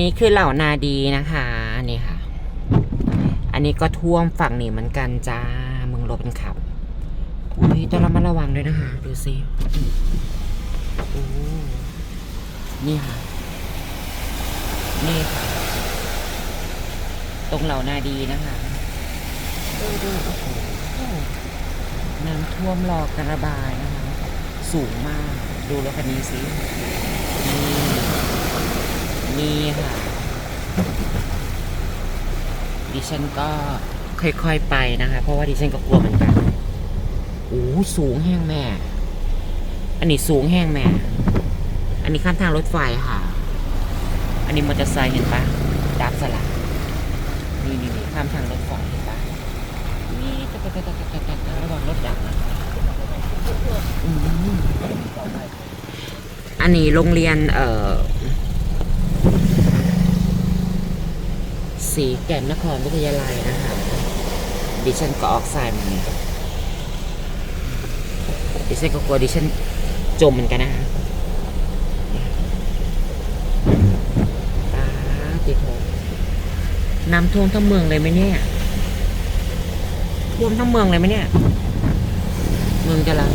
นี้คือเหล่านาดีนะคะนี่ค่ะ อันนี้ก็ท่วมฝั่งนี้เหมือนกันจ้าเมืองโรเป็นขับอุ้ยต้องระมัดระวังด้วยนะคะ ดูสิโอ้นี่ค่ะ นี่ค่ะ ตรงเหล่านาดีนะคะดูดูโอ้โหน้ำท่วมรอการระบายนะคะ สูงมาก ดูรถคันนี้สินี่ นี่ค่ะ ดิฉันก็ค่อยๆไปนะคะ เพราะว่าดิฉันก็กลัวเหมือนกันโอ้สูงแห้งแม่ อันนี้สูงแห้งแม่ อันนี้ข้ามทางรถไฟค่ะ อันนี้มอเตอร์ไซค์เห็นปะดับสลักนี่นี่นี่ข้ามทางรถไฟเห็นปะนี่ตะตะตะตะตะตะระวังรถดับอันนี้โรงเรียนเอ่อ สีแก่นนครวิทยาลัยนะคะดิฉันก็ออกสายมาเนี่ยดิฉันก็กลัวดิฉันจมเหมือนกันนะคะตาติดโถน้ำท่วมทั้งเมืองเลยไหมเนี่ย ท่วมทั้งเมืองเลยไหมเนี่ย เมืองจะละ